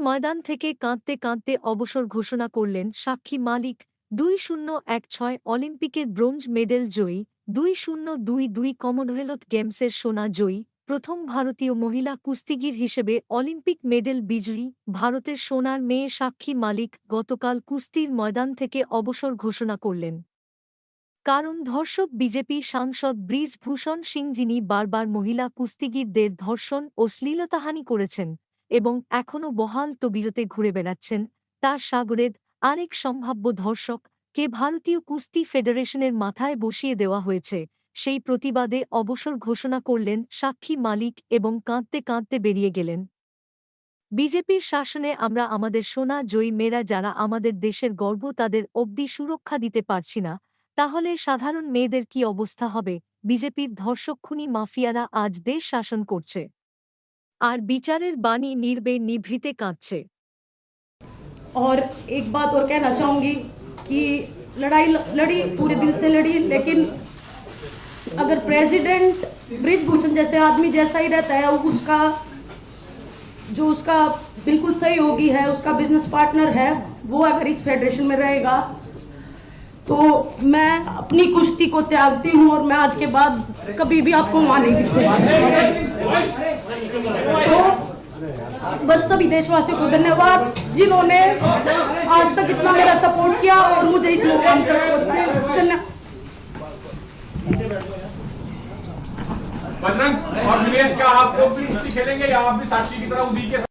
ময়দান থেকে কাঁদতে কাঁদতে অবসর ঘোষণা করলেন সাক্ষী মালিক দুই শূন্য এক ছয় অলিম্পিকের ব্রোঞ্জ মেডেল জয়ী, দুই শূন্য দুই দুই কমনওয়েলথ গেমসের সোনা জয়ী, প্রথম ভারতীয় মহিলা কুস্তিগির হিসেবে অলিম্পিক মেডেল বিজয়ী, ভারতের সোনার মেয়ে সাক্ষী মালিক গতকাল কুস্তির ময়দান থেকে অবসর ঘোষণা করলেন। কারণ ধর্ষক বিজেপি সাংসদ ব্রিজভূষণ সিং যিনি বারবার মহিলা কুস্তিগিরদের ধর্ষণ ও শ্লীলতাহানি করেছেন এবং এখনও বহাল তবিরতে ঘুরে বেড়াচ্ছেন। তার সাগরেদ আরেক সম্ভাব্য ধর্ষক কে ভারতীয় কুস্তি ফেডারেশনের মাথায় বসিয়ে দেওয়া হয়েছে। সেই প্রতিবাদে অবসর ঘোষণা করলেন সাক্ষী মালিক এবং কাঁদতে কাঁদতে বেরিয়ে গেলেন। বিজেপির শাসনে আমরা আমাদের সোনা জয়ী মেয়েরা যারা আমাদের দেশের গর্ব তাদের অবধি সুরক্ষা দিতে পারছি না, তাহলে সাধারণ মেয়েদের কি অবস্থা হবে? বিজেপির ধর্ষকখুনি মাফিয়ারা আজ দেশ শাসন করছে। আর বিচারের বাণী নির্বে নিভৃতে কাঁদছে और एक बात और कहना चाहूंगी कि लड़ाई लड़ी पूरे दिल से लड़ी लेकिन अगर प्रेसिडेंट ब्रिजभूषण जैसे आदमी जैसा ही रहता है उसका जो उसका बिल्कुल सहयोगी है उसका बिजनेस पार्टनर है वो अगर इस फेडरेशन में रहेगा तो मैं अपनी कुश्ती को त्यागती हूँ और मैं आज के बाद कभी भी आपको वहां नहीं दिखूंगा तो बस सभी देशवासियों को धन्यवाद जिन्होंने आज तक इतना मेरा सपोर्ट किया और मुझे इस मुकाम तक बजरंग, और निवेश क्या आप लोग भी खेलेंगे या आप भी साक्षी की तरह उदी के